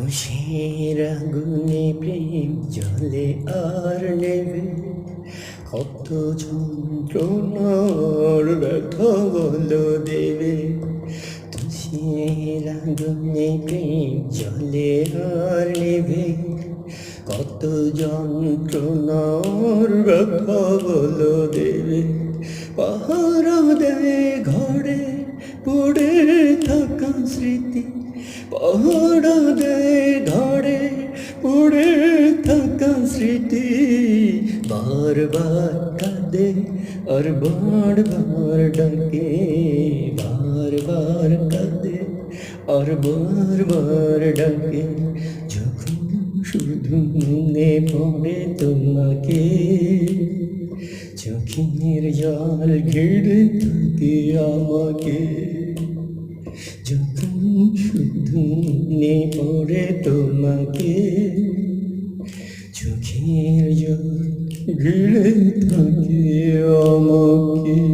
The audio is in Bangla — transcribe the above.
তুষের আগুনে প্রেম জলে আর নেবে কত যন্ত্রণার ব্যথা বলো দেবে। তুষের আগুনে প্রেম জলে আর নেবে কত যন্ত্রণার ব্যথা বলো দেবে। পাহারা দেয় ঘরে পড়ে থাকা স্মৃতি, পাহারা পড়ে থাকা স্মৃতি বারবার কাঁদে আর বারবার ডাকে বারবার কাঁদে আর বারবার ডাকে যখন শুধু মনে পড়ে তোমাকে চোখের জল ঘিরে থাকে আমাকে যখন শুধু মনে পড়ে তোমাকে Çünkü gül güle tanıyamak ki